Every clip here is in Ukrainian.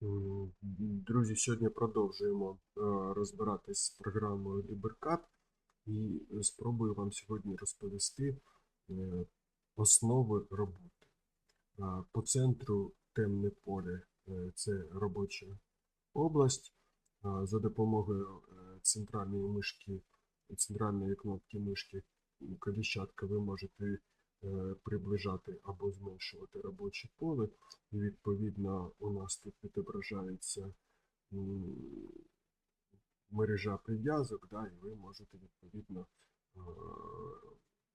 Друзі, сьогодні продовжуємо е, розбиратись з програмою LiberCAD і спробую вам сьогодні розповісти е, основи роботи. По центру темне поле е, це робоча область. За допомогою е, центральної мишки, центральної кнопки мишки коліщатка ви можете е, приближати або зменшувати робоче поле. І відповідно у нас тут відображається мережа прив'язок, да, і ви можете відповідно е,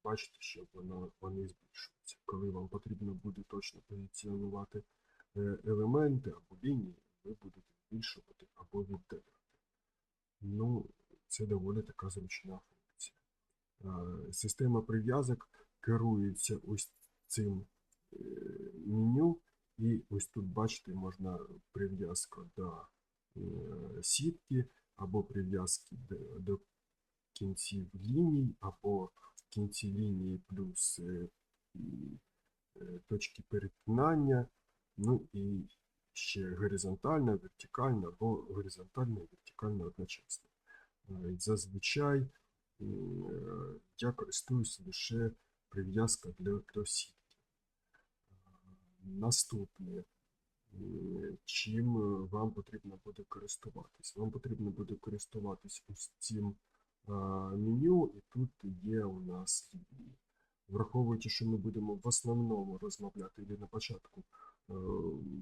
бачити, що воно, вони збільшуються. Коли вам потрібно буде точно позиціонувати е, елементи або лінії, ви будете збільшувати або віддаляти. Ну, це доволі така зручна функція. Е, Система прив'язок керується ось цим е, меню, і ось тут, бачите, можна прив'язка до е, сітки, або прив'язки до, кінців ліній, або в кінці лінії плюс е, точки перетинання, ну і ще горизонтальна, вертикальна, або горизонтальна і вертикальна одночасно. Зазвичай я користуюся лише прив'язка для, до сітки. Наступне, чим е, вам потрібно буде користуватись? Вам потрібно буде користуватись ось цим меню, і тут є у нас. Враховуючи, що ми будемо в основному розмовляти і на початку е,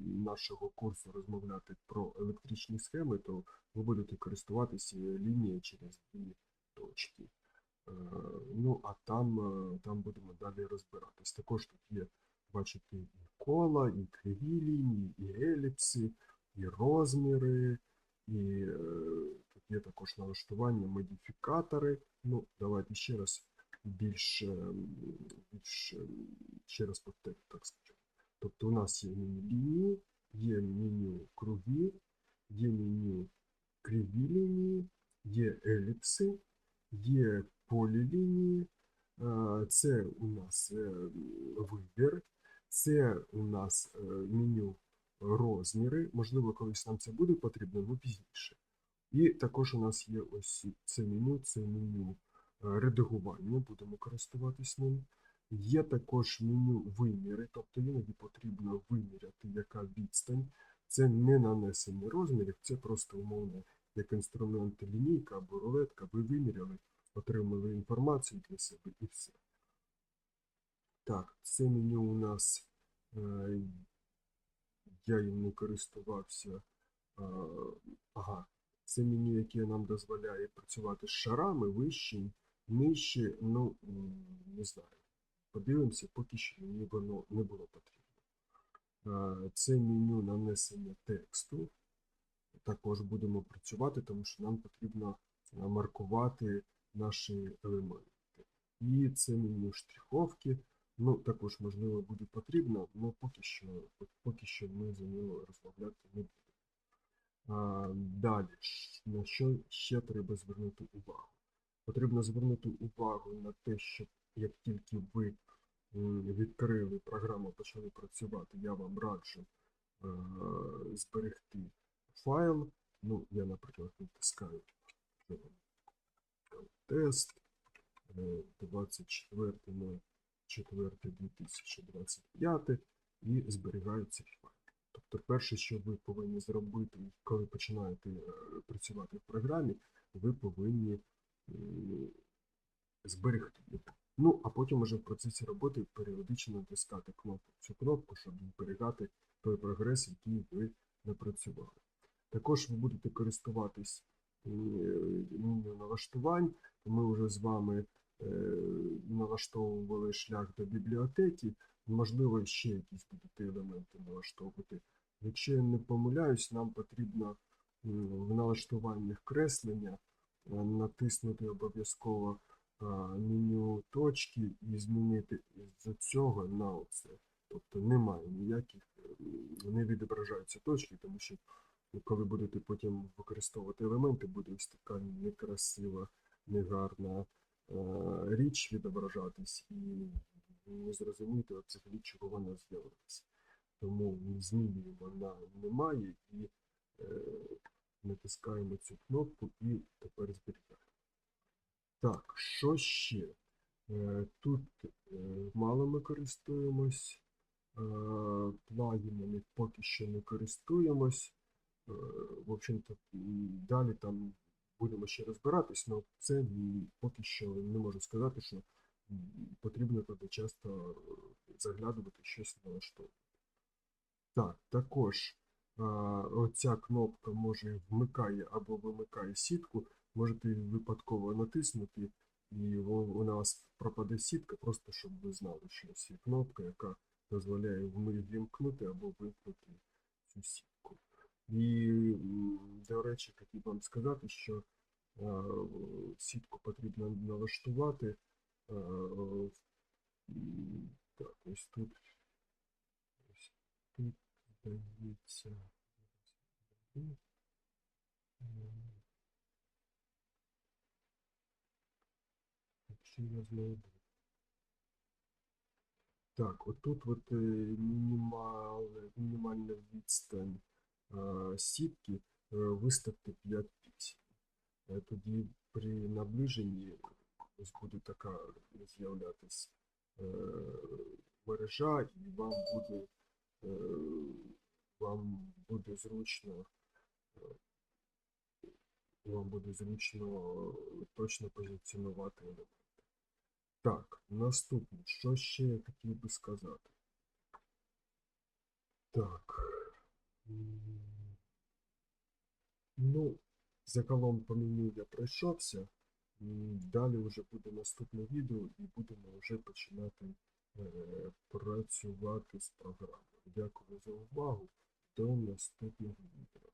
нашого курсу розмовляти про електричні схеми, то ви будете користуватися лінією через дві точки. Е, Ну, а там, е, там будемо далі розбиратись. Також тут є, бачите, і кола, і криві лінії, і еліпси, і розміри, і е, тут є також налаштування, модифікатори. Ну, давайте ще раз більш, більш ще раз повторю, так скажу. Тобто у нас є меню лінії, є меню круги, є меню криві лінії, є еліпси, є полілінії, е, це у нас е, вибір, це у нас е, меню розміри. Можливо, колись нам це буде потрібно, але пізніше. І також у нас є ось це меню, це меню редагування, будемо користуватись ним. Є також меню виміри, тобто іноді потрібно виміряти, яка відстань. Це не нанесення розмірів, це просто умовно як інструмент лінійка або рулетка. Ви виміряли, отримали інформацію для себе і все. Так, це меню у нас, е, я їм не користувався. е, Ага, це меню, яке нам дозволяє працювати з шарами вище, нижче, ну, не знаю. Подивимося, поки що мені воно не було потрібно. Е, Це меню нанесення тексту. Також будемо працювати, тому що нам потрібно маркувати наші елементи. І це меню штриховки. Ну, також, можливо, буде потрібно, але поки що, поки що ми за нього розмовляти не будемо. Далі, на що ще треба звернути увагу? Потрібно звернути увагу на те, що як тільки ви відкрили програму, почали працювати, я вам раджу зберегти файл. Ну, я, наприклад, натискаю е, тест е, 24.04.2025 і зберігаю цей файл. Тобто, перше, що ви повинні зробити, коли починаєте е, працювати в програмі, ви повинні зберегти його. Ну, а потім уже в процесі роботи періодично натискати кнопку, цю кнопку, щоб зберігати той прогрес, який ви напрацювали. Також ви будете користуватись е, налаштувань. Ми вже з вами е, налаштовували шлях до бібліотеки. Можливо, ще якісь будете елементи налаштовувати. Якщо я не помиляюсь, нам потрібно в налаштуваннях креслення е, натиснути обов'язково меню точки і змінити з цього на оце. Тобто немає ніяких, не відображаються точки, тому що коли будете потім використовувати елементи, буде ось така некрасива, негарна е, річ відображатись, і не зрозуміти взагалі, чого вона з'явилася. Тому змінюємо на немає і е, натискаємо цю кнопку і тепер зберігаємо. Так, що ще? Е, Тут е, мало ми користуємось, е, плагінами поки що не користуємось. Е, В общем-то, далі там будемо ще розбиратись, але це поки що не можу сказати, що потрібно туди часто е, заглядувати щось налаштовувати. Так, також оця кнопка може вмикає або вимикає сітку. Можете випадково натиснути, і у нас пропаде сітка, просто щоб ви знали, що це кнопка, яка дозволяє вми- вімкнути або вимкнути цю сітку. І, до речі, хотів вам сказати, що сітку потрібно налаштувати. а, Так, ось тут. Ось тут. Здається. Якщо я знайду. Так, отут от е, мінімал, мінімальна відстань сітки е, виставте 5 пікселів. Тоді при наближенні ось буде така з'являтись е, мережа, і вам буде, вам буде зручно вам буде зручно точно позиціонувати елементи. Так, наступне, що ще я хотів би сказати? Так. Ну, загалом по меню я пройшовся. Далі вже буде наступне відео і будемо вже починати е, працювати з програмою. Дякую за увагу. До наступного відео.